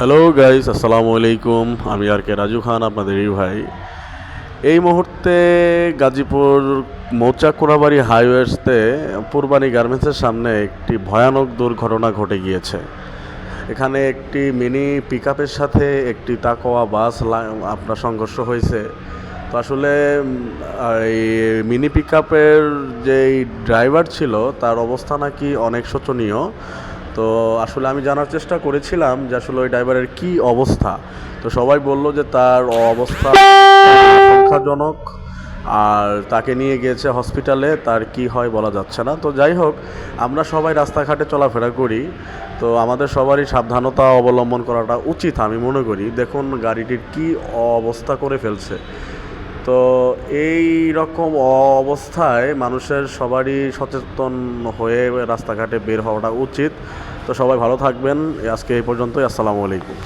Hello guys আসসালামু আলাইকুম আমি আর কে রাজু খান, আপনাদের আপনাদেরই ভাই। এই মুহূর্তে গাজীপুর মৌচাক কোনাবাড়ি হাইওয়েতে পূর্বানী গার্মেন্টসের সামনে একটি ভয়ানক দুর্ঘটনা ঘটে গিয়েছে। এখানে একটি মিনি পিকআপের সাথে একটি তাকোয়া বাস আপনার সংঘর্ষ হয়েছে। তো আসলে এই মিনি পিকআপের যেই ড্রাইভার ছিল, তার অবস্থা নাকি অনেক শোচনীয়। তো আসলে আমি জানার চেষ্টা করেছিলাম যে আসলে ওই ড্রাইভারের কি অবস্থা। তো সবাই বলল যে তার অবস্থা আশঙ্কাজনক আর তাকে নিয়ে গিয়েছে হসপিটালে তার কি হয় বলা যাচ্ছে না। তো যাই হোক, আমরা সবাই রাস্তাঘাটে চলাফেরা করি। তো আমাদের সবারই সাবধানতা অবলম্বন করাটা উচিত আমি মনে করি। দেখুন, গাড়িটির কি অবস্থা করে ফেলছে। তো এই রকম অবস্থায় মানুষের সবারই সচেতন হয়ে রাস্তাঘাটে বের হওয়াটা উচিত। তো সবাই ভালো থাকবেন। আজকে এই পর্যন্তই আসসালামু আলাইকুম।